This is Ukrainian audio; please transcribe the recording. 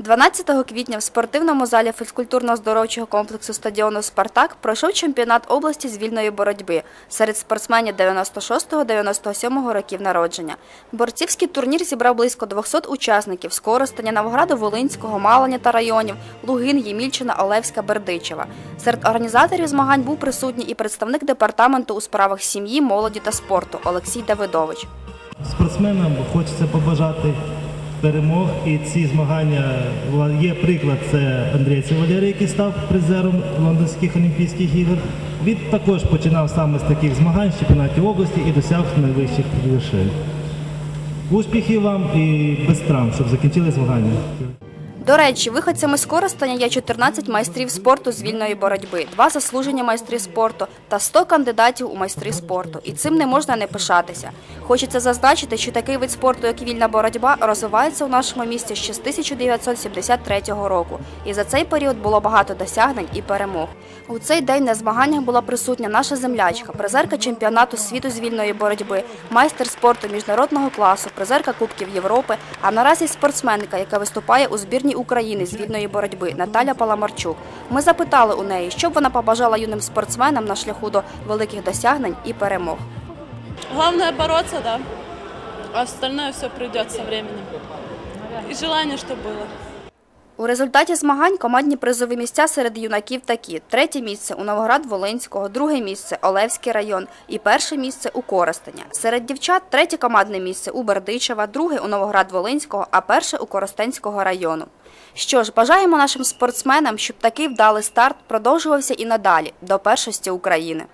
12 квітня в спортивному залі фізкультурно-здоровчого комплексу стадіону «Спартак» пройшов чемпіонат області з вільної боротьби серед спортсменів 96-97 років народження. Борцівський турнір зібрав близько 200 учасників з Коростеня, Новограду, Волинського, Маланя та районів, Лугин, Ємільчина, Олевська, Бердичева. Серед організаторів змагань був присутній і представник департаменту у справах сім'ї, молоді та спорту Олексій Давидович. Спортсменам хочеться побажати перемог. І ці змагання є приклад. Це Андрій Цивалєр, який став призером Лондонських Олімпійських ігор. Він також починав саме з таких змагань з чемпіонатів області і досяг найвищих вершин. Успіхів вам і без травм, щоб закінчили змагання. До речі, виходцями з Коростеня є 14 майстрів спорту з вільної боротьби, два заслужені майстри спорту та 100 кандидатів у майстри спорту. І цим не можна не пишатися. Хочеться зазначити, що такий вид спорту, як вільна боротьба, розвивається у нашому місті ще з 1973 року. І за цей період було багато досягнень і перемог. У цей день на змаганнях була присутня наша землячка, призерка чемпіонату світу з вільної боротьби, майстер спорту міжнародного класу, призерка Кубків Європи, а наразі спортсменка, яка виступає у збірній України з вільної боротьби Наталя Паламарчук. Ми запитали у неї, що б вона побажала юним спортсменам на шляху до великих досягнень і перемог. Главное бороться, да. А остальное все придет со временем. И желание, чтобы было. У результаті змагань командні призові місця серед юнаків такі: третє місце у Новоград-Волинського, друге місце Олевський район і перше місце у Коростеня. Серед дівчат третє командне місце у Бердичева, друге у Новоград-Волинського, а перше у Коростенського району. Що ж, бажаємо нашим спортсменам, щоб такий вдалий старт продовжувався і надалі до першості України.